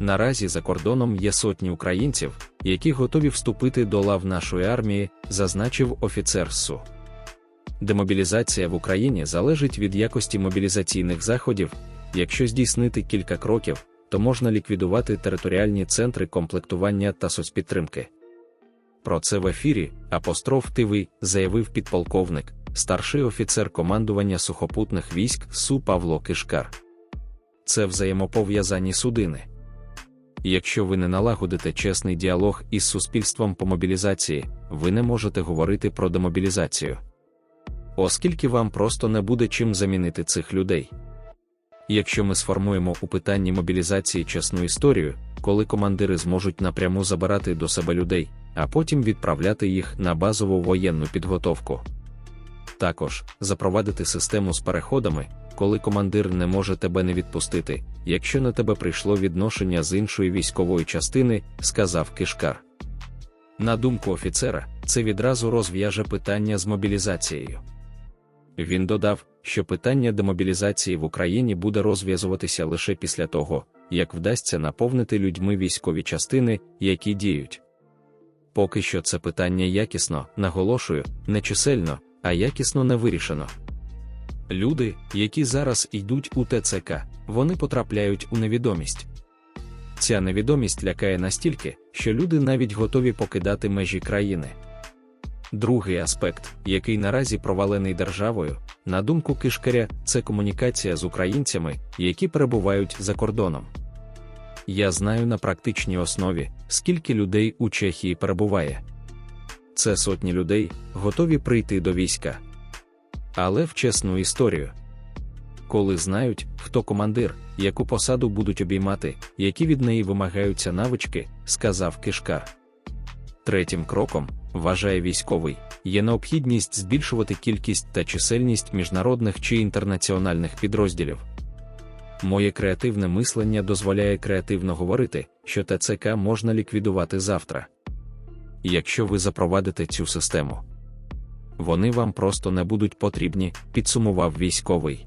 Наразі за кордоном є сотні українців, які готові вступити до лав нашої армії, зазначив офіцер СУ. Демобілізація в Україні залежить від якості мобілізаційних заходів. Якщо здійснити кілька кроків, то можна ліквідувати територіальні центри комплектування та соцпідтримки. Про це в ефірі Апостроф ТВ заявив підполковник, старший офіцер командування сухопутних військ СУ Павло Кишкар. Це взаємопов'язані судини. Якщо ви не налагодите чесний діалог із суспільством по мобілізації, ви не можете говорити про демобілізацію. Оскільки вам просто не буде чим замінити цих людей. Якщо ми сформуємо у питанні мобілізації чесну історію, коли командири зможуть напряму забирати до себе людей, а потім відправляти їх на базову воєнну підготовку. Також запровадити систему з переходами, коли командир не може тебе не відпустити, якщо на тебе прийшло відношення з іншої військової частини, сказав Кишкар. На думку офіцера, це відразу розв'яже питання з мобілізацією. Він додав, що питання демобілізації в Україні буде розв'язуватися лише після того, як вдасться наповнити людьми військові частини, які діють. Поки що це питання якісно, наголошую, не чисельно, а якісно не вирішено. Люди, які зараз йдуть у ТЦК, вони потрапляють у невідомість. Ця невідомість лякає настільки, що люди навіть готові покидати межі країни. Другий аспект, який наразі провалений державою, на думку Кишкаря, це комунікація з українцями, які перебувають за кордоном. Я знаю на практичній основі, скільки людей у Чехії перебуває. Це сотні людей, готові прийти до війська. Але в чесну історію. Коли знають, хто командир, яку посаду будуть обіймати, які від неї вимагаються навички, сказав Кишкар. Третім кроком, вважає військовий, є необхідність збільшувати кількість та чисельність міжнародних чи інтернаціональних підрозділів. Моє креативне мислення дозволяє креативно говорити, що ТЦК можна ліквідувати завтра. Якщо ви запровадите цю систему, вони вам просто не будуть потрібні, підсумував військовий.